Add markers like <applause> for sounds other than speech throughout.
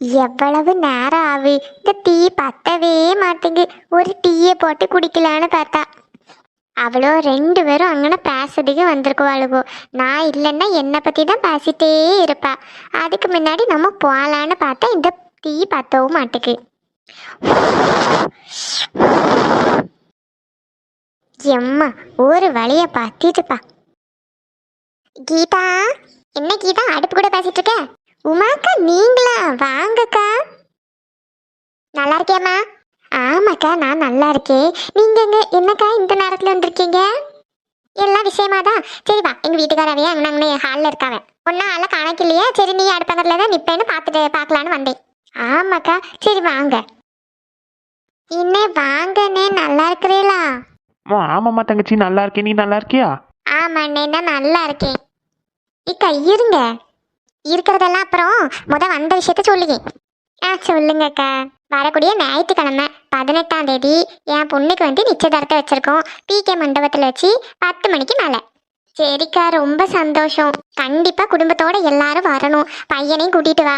எவ்வளவு நேரம் ஆகு இந்த டீ பத்தவே மாட்டேங்கு. ஒரு டீயை போட்டு குடிக்கலான்னு பார்த்தா. அவளோ ரெண்டு பேரும் அங்கே பேசுறதுக்கு வந்திருக்குவாளுவோ. நான் இல்லைன்னா என்னை பற்றி தான் பேசிட்டே இருப்பா. அதுக்கு முன்னாடி நம்ம போகலான்னு பார்த்தா இந்த டீ பத்தவும் மாட்டுக்கு எம்மா ஒரு வழியை பார்த்துட்டுப்பா கீதா என்ன கீதா? அடுப்பு கூட பேசிட்டு இருக்க? உமாக்கா நீங்களா? வாங்கக்கா. நல்லா இருக்கேம்மா ஆமாக்கா நான் நல்லா இருக்கேன் நீங்க என்னக்கா இந்த நேரத்துல வந்திருக்கீங்க? எல்லாம் விஷயமா தான் சரி வா. எங்க வீட்டுக்காரவே அங்கே ஹாலில் இருக்காவ. ஒன்றும் ஆள கணக்கில்லையே சரி நீ அடுப்பங்கரில் தான் நிப்பேன்னு பார்த்துட்டு பார்க்கலான்னு வந்தேன். ஆமாக்கா. சரி வாங்க. இன்னே வாங்கண்ணே நல்லா இருக்கிறீங்களா ஆமாம்மா தங்கச்சி. நல்லா இருக்கேன் நீ நல்லா இருக்கியா ஆமாண்ணே நான் நல்லா இருக்கேன் இக்கா இருங்க. இருக்கிறதெல்லாம் அப்புறம் முத வந்த விஷயத்த சொல்லுங்க ஆ சொல்லுங்கக்கா. வரக்கூடிய ஞாயிற்றுக்கிழமை பதினெட்டாம் தேதி என் பொண்ணுக்கு வந்து நிச்சயதார்த்தம் வச்சுருக்கோம். பிகே மண்டபத்தில் வச்சு பத்து மணிக்கு மேலே. சரிக்கா ரொம்ப சந்தோஷம். கண்டிப்பாக குடும்பத்தோட எல்லாரும் வரணும். பையனையும் கூட்டிட்டு வா.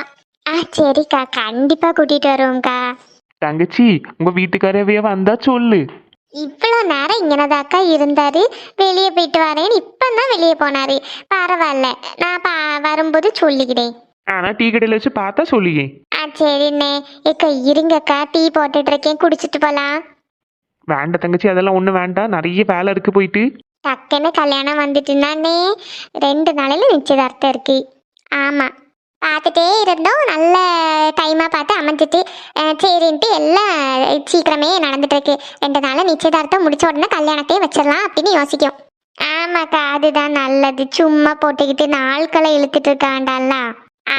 ஆ சரிக்கா. கண்டிப்பாக கூட்டிட்டு வருவோம்க்கா. தங்கச்சி உங்க வீட்டுக்காரவே வந்தா சொல்லு. இவ்வளோ நேரம் இங்கனதாக்கா இருந்தாரு. வெளியே போயிட்டு வரேன்னு இப்பதான் வெளியே போனாரு. பரவாயில்ல. நான் பா வரும்போது சொல்லிக்கிறேன். ஆனா டீ கடையில் வச்சு பார்த்தா சொல்லியே. ஆ சரிண்ணே. ஏக்கா இருங்கக்கா. டீ போட்டுட்டு இருக்கேன். குடிச்சிட்டு போலாம். வேண்டாம் தங்கச்சி அதெல்லாம் ஒன்றும் வேண்டாம் நிறைய வேலை இருக்கு போயிட்டு. டக்குன்னு கல்யாணம் வந்துட்டுனானே ரெண்டு நாளையில நிச்சயதார்த்தம் இருக்கு. ஆமா. பார்த்துட்டே இருந்தோம். நல்ல டைமாக பார்த்து அமைஞ்சிட்டு சரின்ட்டு எல்லாம் சீக்கிரமே நடந்துட்டு இருக்கு ரெண்டு நாளில் நிச்சயதார்த்தம் முடிச்ச உடனே கல்யாணத்தையும் வச்சிடலாம் அப்படின்னு யோசிக்கும். ஆமாக்கா அதுதான் நல்லது. சும்மா போட்டுக்கிட்டு நாட்களை இழுத்துட்டு இருக்காண்டால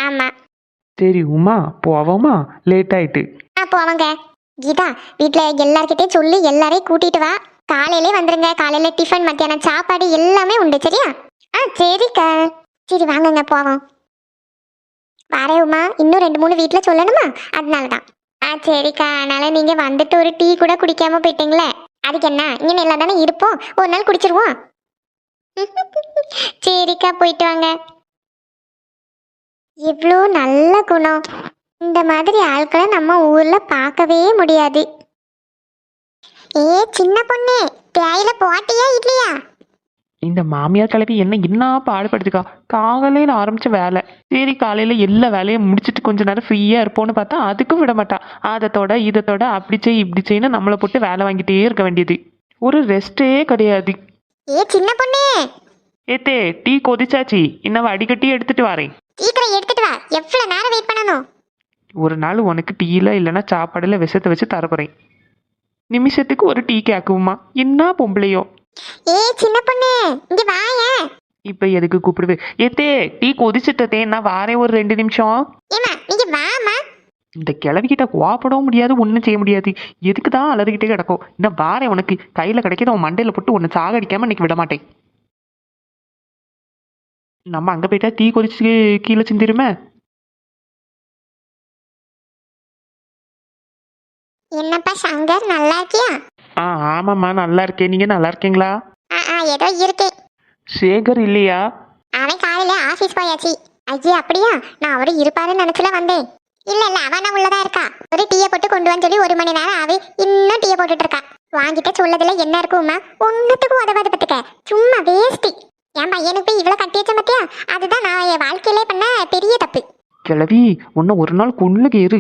ஆமா. சரி உமா போவோமா? லேட் ஆயிட்டு. ஆ போவாங்க. கீதா வீட்டில் எல்லார்கிட்டயும் சொல்லி எல்லாரையும் கூட்டிட்டு வா. காலையிலே வந்துருங்க. காலையில டிஃபன் மத்தியானம் சாப்பாடு எல்லாமே உண்டு சரியா? ஆ சரிக்கா. சரி வாங்குங்க போவோம். வரேன் உமா. இன்னும் ரெண்டு மூணு வீட்டில் சொல்லணுமா? அதனால தான் ஆ சரிக்கா. அதனால் நீங்கள் வந்துட்டு ஒரு டீ கூட குடிக்காமல் போயிட்டீங்களே. அதுக்கு என்ன? இங்கே நல்லா தானே இருப்போம். ஒரு நாள் குடிச்சிருவோம். <laughs> சரிக்கா போயிட்டு வாங்க. இவ்வளோ நல்ல குணம். இந்த மாதிரி ஆட்களை நம்ம ஊரில் பார்க்கவே முடியாது. ஏ சின்ன பொண்ணு தேயில போட்டியா இல்லையா? இந்த மாமியார் கிளவி என்ன என்ன பாடுபடுத்துக்கா காலையில் ஆரம்பிச்ச வேலை. சரி காலையில் எல்லா வேலையும் முடிச்சிட்டு கொஞ்ச நேரம் ஃப்ரீயாக இருப்போம்னு பார்த்தா அதுக்கும் விட மாட்டா. அதத்தோட இதத்தோட அப்படி செய் இப்படி செய்யணும் நம்மளை போட்டு வேலை வாங்கிட்டே இருக்க வேண்டியது. ஒரு ரெஸ்ட்டே கிடையாது. ஏ சின்ன பொண்ணு! ஏத்தே டீ கொதிச்சாச்சு. இன்னும் வடிகட்டி எடுத்துட்டு வரேன். சீக்கிரம் எடுத்துட்டு வா. எவ்வளவு நேரம் வெயிட் பண்ணணும்? ஒரு நாள் உனக்கு டீயில் இல்லைன்னா சாப்பாடுல விஷத்தை வச்சு தரப்போறேன். நிமிஷத்துக்கு ஒரு டீ கேக்குமா என்ன பொம்பளையோ? ஏ சின்ன பொண்ணு இங்க வாயேன் இப்போ எதுக்கு கூப்பிடுது ஏத்தே டீ கொதிச்சிட்டதே நான் வாரேன் ஒரு ரெண்டு நிமிஷம். ஏமா நீங்க வாமா இந்த கிளவிக்கிட்ட கோவப்படவும் முடியாது ஒன்றும் செய்ய முடியாது. எதுக்கு தான் அலறிக்கிட்டே கிடக்கும்? இன்னும் வாரேன் உனக்கு. கையில் கிடைக்கிற உன் மண்டையில் போட்டு உன்னை சாகடிக்காம இன்னைக்கு விட மாட்டேன். நம்ம அங்கே போயிட்டா டீ கொதிச்சு கீழே சிந்திருமே? என்னப்பா சங்கர் நல்லா இருக்கியா ஆ ஆமாம்மா நல்லா இருக்கேன். நீங்கள் நல்லா இருக்கீங்களா? ஆ ஆ ஏதோ இருக்கேன் சேகர் இல்லையா? அவன் காலையில ஆபீஸ் போயாச்சு. ஐயே அப்படியா? நான் அவரு இருப்பாருன்னு நினைச்சுல வந்தேன். இல்ல இல்ல அவன உள்ளதா இருக்கா? ஒரு டீயை போட்டு கொண்டு வந்து சொல்லி ஒரு மணி நேரம் ஆவி இன்னும் டீயை போட்டுட்டு இருக்கா. வாங்கிட்ட சொல்லதுல என்ன இருக்குமா ஒன்னுத்துக்கும் உதவாது பத்துக்க சும்மா வேஸ்டி என் பையனுக்கு போய் இவ்வளவு கட்டி வச்ச பத்தியா அதுதான் நான் என் வாழ்க்கையிலே பண்ண பெரிய தப்பு. கிளவி உன்னை ஒரு நாள் கொன்னுக்கு இரு.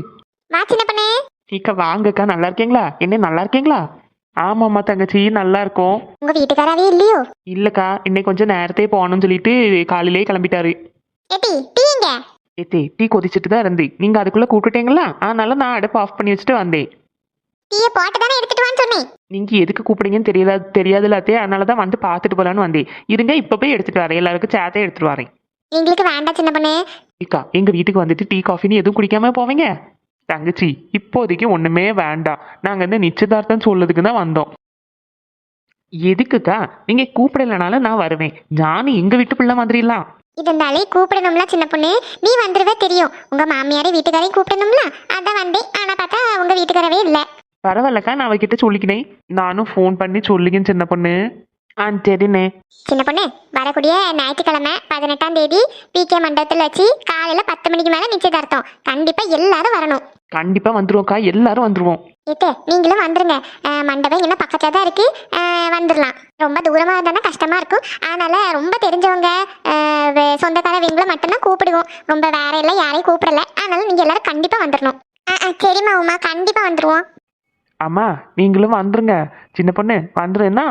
வா சின்ன பண்ணு. இக்கா வாங்கக்கா நல்லா இருக்கீங்களா? என்ன நல்லா இருக்கீங்களா? ஆமாம்மா தங்கச்சி நல்லா இருக்கோம் உங்க வீட்டுக்காராவே இல்லையோ? இல்லைக்கா இன்னைக்கு கொஞ்சம் நேரத்தே போகணும்னு சொல்லிட்டு காலையிலே கிளம்பிட்டாரு. ஏட்டி டீங்க ஏத்தே டீ கொதிச்சுட்டு தான் இருந்தேன். நீங்கள் அதுக்குள்ளே கூப்பிட்டுட்டீங்களா? அதனால நான் அடுப்பு ஆஃப் பண்ணி வச்சுட்டு வந்தேன். டீயை போட்டு தானே எடுத்துட்டு வான்னு சொன்னேன். நீங்கள் எதுக்கு கூப்பிடுங்கன்னு தெரியல தெரியாதுல அத்தே. அதனால தான் வந்து பார்த்துட்டு போகலான்னு வந்தேன். இருங்க இப்போ போய் எடுத்துகிட்டு வரேன். எல்லாருக்கும் சேத்தே எடுத்துகிட்டு வரேன். எங்களுக்கு வேண்டாம் சின்ன பண்ணு. இக்கா எங்கள் வீட்டுக்கு வந்துட்டு டீ காஃபின்னு எதுவும் குடிக்காம போவீங்க? தங்கச்சி இப்போதைக்கு ஒன்றுமே வேண்டாம் நாங்கள் வந்து நிச்சயதார்த்தம் சொல்லதுக்கு தான் வந்தோம். எதுக்குக்கா? நீங்கள் கூப்பிடலைனாலும் நான் வருவேன். நானும் எங்கள் வீட்டு பிள்ளை மாதிரிலாம் இருந்தாலே கூப்பிடணும்ல சின்ன பொண்ணு. நீ வந்துருவே தெரியும். உங்க மாமியாரே வீட்டுக்காரையும் கூப்பிடணும்ல? அதான் வந்தேன். ஆனா பார்த்தா உங்க வீட்டுக்காரவே இல்ல. பரவாயில்லக்கா நான் அவகிட்ட சொல்லிக்கினேன். நானும் ஃபோன் பண்ணி சொல்லிக்கேன் சின்ன பொண்ணு. ஆ சரிண்ணே. சின்ன பொண்ணு வரக்கூடிய ஞாயிற்றுக்கிழமை பதினெட்டாம் தேதி பிகே மண்டபத்தில் வச்சு காலையில பத்து மணிக்கு மேல நிச்சயதார்த்தம். கண்டிப்பா எல்லாரும் வரணும். கண்டிப்பா வந்துருவோம்க்கா எல்லாரும் வந்துருவோம். ஏத்தே நீங்களும் வந்துருங்க. அஹ், மண்டபம் இன்னும் பக்கத்துல தான் இருக்கு. அஹ், வந்துடலாம் ரொம்ப தூரமா இருந்தா கஷ்டமா இருக்கும். அதனால ரொம்ப தெரிஞ்சவங்க அஹ், வே- சொந்தக்காரவங்களை மட்டும்தான் கூப்பிடுவோம். ரொம்ப வேற எல்லாம் யாரையும் கூப்பிடல. அதனால நீங்க எல்லாரும் கண்டிப்பா வந்துடணும் அஹ், அஹ், சரிம்மா உமா கண்டிப்பா வந்துருவோம். அம்மா நீங்களும் வந்துருங்க. சின்ன பொண்ணு வந்துருன்னா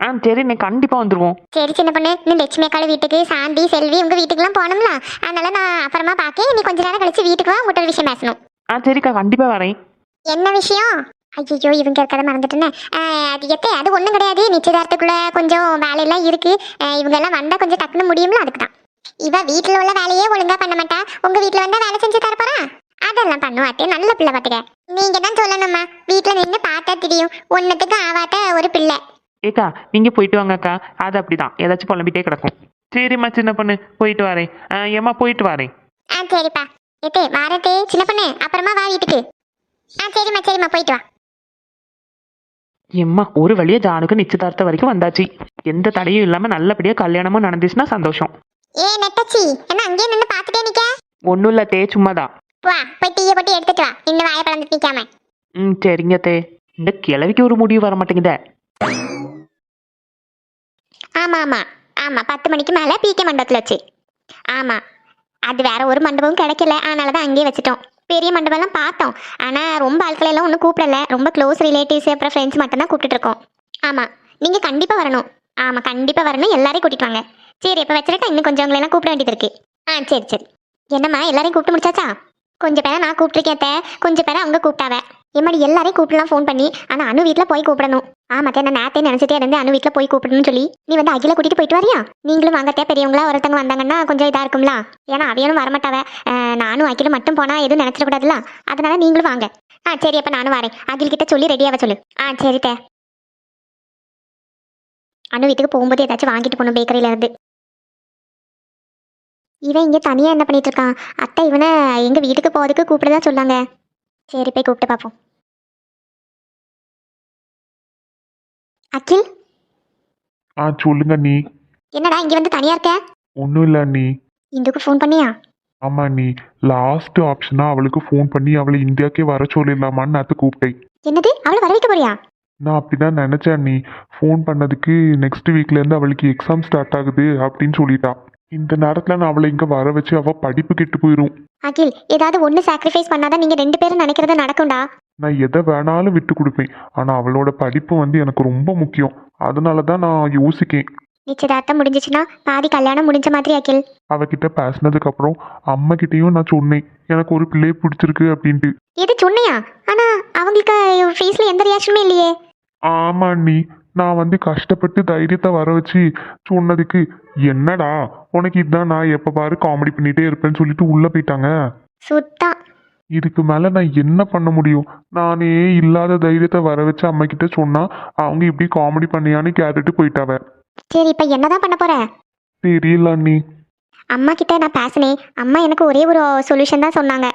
ஆ சரிண்ணே கண்டிப்பா வந்துருவோம். சரி சின்ன பொண்ணு இந்த லட்சுமி அக்காள் வீட்டுக்கு சாந்தி செல்வி உங்க வீட்டுக்குலாம் போகணும்ல அதனால நான் அப்புறமா பார்க்க நீ கொஞ்ச நேரம் கழிச்சு வீட்டுக்கு வா உங்கள்கிட்ட ஒரு விஷயம் பேசணும். ஆ சரிக்கா கண்டிப்பா வரேன். என்ன விஷயம்? ஐயோ இவங்க இருக்கிறத மறந்துட்டேனே. ஆஹ், அது எத்தே அது ஒன்றும் கிடையாது. நிச்சயதார்த்தத்துக்குள்ள கொஞ்சம் வேலையெல்லாம் இருக்கு. இவங்க எல்லாம் வந்தா கொஞ்சம் டக்குன்னு முடியும்ல அதுக்கு தான் இவ வீட்டில் உள்ள வேலையே ஒழுங்கா பண்ண மாட்டா. உங்க வீட்டில் வந்தா வேலை செஞ்சு தரப்போறா அதெல்லாம் பண்ணுவாட்டே நல்ல பிள்ளை பார்த்துக்க நீங்க தான் சொல்லணும்மா. வீட்டில் நின்று பார்த்தா தெரியும். ஒன்றுத்துக்கு ஆவாட்ட ஒரு பிள்ளை. ஏக்கா நீங்க போயிட்டு வாங்கக்கா. அது அப்படிதான். ஏதாச்சும் புலம்பிட்டே கிடக்கும். சரிம்மா சின்ன பொண்ணு. போயிட்டு வரேன். ஏம்மா போயிட்டு வரேன். ஆ சரிப்பா. எத்தே வாரத்தே சின்ன பொண்ணு அப்புறமா வா வீட்டுக்கு. ஆ சரிம்மா சரிம்மா போயிட்டு வா. எம்மா ஒரு வழியா ஜானுக்கு நிச்சயதார்த்தம் வரைக்கும் வந்தாச்சு. எந்த தடையும் இல்லாம நல்லபடியா கல்யாணமும் நடந்துச்சுன்னா சந்தோஷம். ஏ நெட்டச்சி என்ன அங்கேயே நின்று பார்த்துட்டே நிக்க? ஒன்றும் இல்லை தே சும்மாதான். வா போய் டீயை போட்டு எடுத்துட்டு வா. இன்னும் வாயை பழந்துட்டு நிக்காம. ம் சரிங்க தே. இந்த கிழவிக்கு ஒரு முடிவு வர மாட்டேங்குதே. ஆமா ஆமா. ஆமா பத்து மணிக்கு மேல பிகே மண்டபத்துல வச்சு. ஆமா. அது வேற ஒரு மண்டபமும் கிடைக்கல. அதனால தான் அங்கேயே வச்சுட்டோம். பெரிய மண்டபம்லாம் பார்த்தோம். ஆனால் ரொம்ப ஆட்களை எல்லாம் ஒன்றும் கூப்பிடல. ரொம்ப க்ளோஸ் ரிலேட்டிவ்ஸ் அப்புறம் ஃப்ரெண்ட்ஸ் மட்டும் தான் ஆமாம் நீங்கள் கண்டிப்பாக வரணும். ஆமாம் கண்டிப்பாக வரணும். எல்லாரையும் கூட்டிட்டு வாங்க. சரி இப்போ வச்சுருக்கா? இன்னும் கொஞ்சம் எல்லாம் கூப்பிட வேண்டியது இருக்கு. ஆ சரி சரி. என்னம்மா எல்லாரையும் கூப்பிட்டு முடிச்சாச்சா? கொஞ்சம் பேரை நான் கூப்பிட்டுருக்கேன் கொஞ்சம் பேரை அவங்க கூப்பிட்டாவே. எம்மாடி எல்லாரையும் கூப்பிடலாம் ஃபோன் பண்ணி. ஆனா அனு வீட்டில் போய் கூப்பிடணும். ஆமாத்தே நான் நேத்தே நினைச்சிட்டே இருந்து அனு வீட்டில் போய் கூப்பிடணும்னு சொல்லி. நீ வந்து அகில கூட்டிட்டு போயிட்டு வரியா? நீங்களும் வாங்கத்தே பெரியவங்களா ஒருத்தவங்க வந்தாங்கன்னா கொஞ்சம் இதா இருக்கும்ல? ஏன்னா அவையனும் வரமாட்டாவ. நானும் அகிலும் மட்டும் போனா எதுவும் நினைச்சிடக்கூடாதுல அதனால நீங்களும் வாங்க. ஆ சரி அப்ப நானும் வரேன். அகில் கிட்ட சொல்லி ரெடியாவ சொல்லு. ஆ சரி தே. அனு வீட்டுக்கு போகும்போது ஏதாச்சும் வாங்கிட்டு போகணும் பேக்கரியில இருந்து இவன் இங்க தனியா என்ன பண்ணிட்டு இருக்கான்? அத்தை இவனை எங்க வீட்டுக்கு போறதுக்கு கூப்பிடதான் சொல்லாங்க சரி போய் கூப்பிட்டு பார்ப்போம் அகில்? ஆ சொல்லுங்க நீ. என்னடா இங்க வந்து தனியா இருக்க? ஒன்றும் இல்லை நீ. இந்துக்கு ஃபோன் பண்ணியா? ஆமா நீ. லாஸ்ட் ஆப்ஷனா அவளுக்கு ஃபோன் பண்ணி அவளை இந்தியாக்கே வர சொல்லிடலாமான்னு நேற்று கூப்பிட்டேன். என்னது? அவளை வர வைக்க போறியா? நான் அப்படிதான் நினைச்சேன் நீ. ஃபோன் பண்ணதுக்கு நெக்ஸ்ட் வீக்ல இருந்து அவளுக்கு எக்ஸாம் ஸ்டார்ட் ஆகுது அப்படின்னு சொல்லிட்டா. இந்த நேரத்துல நான் அவளை இங்க வர வச்சு அவ படிப்பு கெட்டு போயிடும் அகில் ஏதாவது ஒன்று சாக்ரிஃபைஸ் பண்ணாதான் நீங்க ரெண்டு பேரும் நினைக்கிறது நடக்கும்டா. நான் எதை வேணாலும் விட்டு கொடுப்பேன். ஆனா அவளோட படிப்பு வந்து எனக்கு ரொம்ப முக்கியம். அதனால தான் நான் யோசிக்கேன். நிச்சயதார்த்தம் முடிஞ்சிச்சுன்னா பாதி கல்யாணம் முடிஞ்ச மாதிரி அகில். அவகிட்ட பேசினதுக்கு அப்புறம் அம்மா கிட்டேயும் நான் சொன்னேன். எனக்கு ஒரு பிள்ளையை பிடிச்சிருக்கு அப்படின்ட்டு. இது சொன்னியா? ஆனா அவங்களுக்கு ஃபேஸ்ல எந்த ரியாக்ஷனுமே இல்லையே. ஆமா நீ நான் வந்து கஷ்டப்பட்டு தைரியத்தை வர வச்சு சொன்னதுக்கு என்னடா? உனக்கு இதான் நான் எப்ப பாரு காமெடி பண்ணிட்டே இருப்பேன்னு சொல்லிட்டு உள்ள போயிட்டாங்க. சுத்தம் இதுக்கு மேல நான் என்ன பண்ண முடியும்? நானே இல்லாத தைரியத்தை வர வச்சு அம்மா கிட்ட சொன்னா அவங்க இப்படி காமெடி பண்ணியான்னு கேட்டுட்டு போயிட்டாவ. சரி இப்போ என்னதான் பண்ண போற? தெரியல நீ அம்மா கிட்ட நான் பேசினேன். அம்மா எனக்கு ஒரே ஒரு சொல்யூஷன் தான் சொன்னாங்க.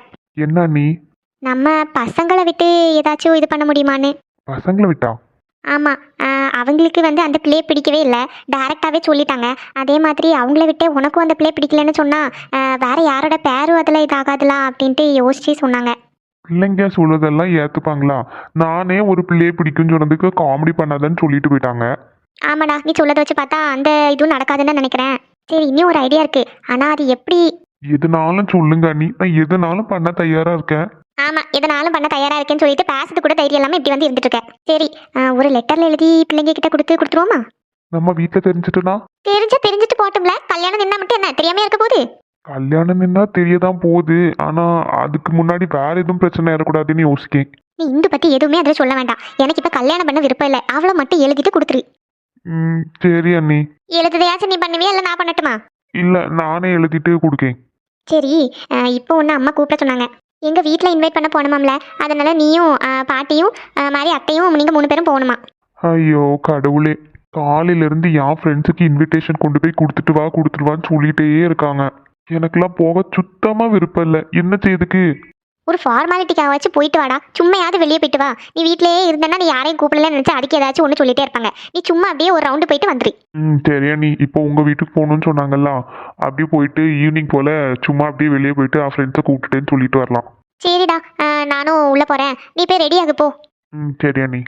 என்ன நீ நம்ம பசங்களை விட்டு ஏதாச்சும் இது பண்ண முடியுமான்னு. பசங்களை விட்டா? ஆமாம் அவங்களுக்கு வந்து அந்த பிளே பிடிக்கவே இல்லை. டைரெக்டாகவே சொல்லிட்டாங்க. அதே மாதிரி அவங்கள விட்டு உனக்கும் அந்த பிளே பிடிக்கலன்னு சொன்னால் வேற யாரோட பேரும் அதில் இதாகாதுலாம் அப்படின்ட்டு யோசிச்சு சொன்னாங்க. பிள்ளைங்க சொல்றதெல்லாம் ஏத்துப்பாங்களா? நானே ஒரு பிள்ளையை பிடிக்கும்னு சொன்னதுக்கு காமெடி பண்ணாதன்னு சொல்லிட்டு போயிட்டாங்க. ஆமாடா நீ சொல்லதை வச்சு பார்த்தா அந்த இதுவும் நடக்காதுன்னு நினைக்கிறேன். சரி இன்னும் ஒரு ஐடியா இருக்கு. ஆனால் அது எப்படி? எதுனாலும் சொல்லுங்க நீ நான் எதுனாலும் பண்ண தயாரா இருக்கேன். ஆமாம் எதனாலும் பண்ண தயாராக இருக்கேன்னு சொல்லிட்டு பேசுறது கூட தைரியம் இல்லாமல் இப்படி வந்து இருந்துட்டு இருக்க சரி ஒரு லெட்டரில் எழுதி பிள்ளைங்க கிட்ட கொடுத்து கொடுத்துருவோமா? நம்ம வீட்டில் தெரிஞ்சுட்டுனா? தெரிஞ்சா தெரிஞ்சுட்டு போட்டும்ல. கல்யாணம் நின்னா மட்டும் என்ன தெரியாம இருக்க போகுது? கல்யாணம் நின்னா தெரியதான் போகுது. ஆனா அதுக்கு முன்னாடி வேற எதுவும் பிரச்சனை ஏறக்கூடாதுன்னு யோசிக்கேன். நீ இந்து பத்தி எதுவுமே அதில் சொல்ல வேண்டாம். எனக்கு இப்ப கல்யாணம் பண்ண விருப்பம் இல்லை. அவளை மட்டும் எழுதிட்டு கொடுத்துரு. ம் சரி அண்ணி. எழுதுதையாச்சும் நீ பண்ணுவியா இல்லை நான் பண்ணட்டுமா? இல்ல நானே எழுதிட்டு கொடுக்கேன். சரி இப்போ ஒன்று அம்மா கூப்பிட சொன்னாங்க. எங்கள் வீட்டில் இன்வைட் பண்ண போனோமாம்ல அதனால நீயும் பாட்டியும் மாதிரி அத்தையும் நீங்கள் மூணு பேரும் போகணுமா? ஐயோ கடவுளே. காலையிலேருந்து என் ஃப்ரெண்ட்ஸுக்கு இன்விடேஷன் கொண்டு போய் கொடுத்துட்டு வா கொடுத்துட்டு வான்னு சொல்லிகிட்டே இருக்காங்க. எனக்கெல்லாம் போக சுத்தமாக விருப்பம் இல்லை. என்ன செய்யுதுக்கு ஒரு ஃபார்மாலிட்டிக்காக வச்சு போயிட்டு வாடா. சும்மையாவது வெளியே போயிட்டு வா. நீ வீட்டிலேயே இருந்தேன்னா நீ யாரையும் கூப்பிடல நினைச்சு அதுக்கு ஏதாச்சும் ஒன்று சொல்லிட்டே இருப்பாங்க. நீ சும்மா அப்படியே ஒரு ரவுண்டு போயிட்டு வந்துரு. ம் சரியா நீ இப்போ உங்கள் வீட்டுக்கு போகணுன்னு சொன்னாங்கல்ல அப்படியே போயிட்டு ஈவினிங் போல் சும்மா அப்படியே வெளியே போயிட்டு என் ஃப்ரெண்ட்ஸை கூப்பிட்டுட்டேன்னு சொல்லிட்டு வரலாம். சரிடா ஆ, நானும் உள்ள போறேன். நீ போய் ரெடி ஆகு போ. ம் சரியா நீ.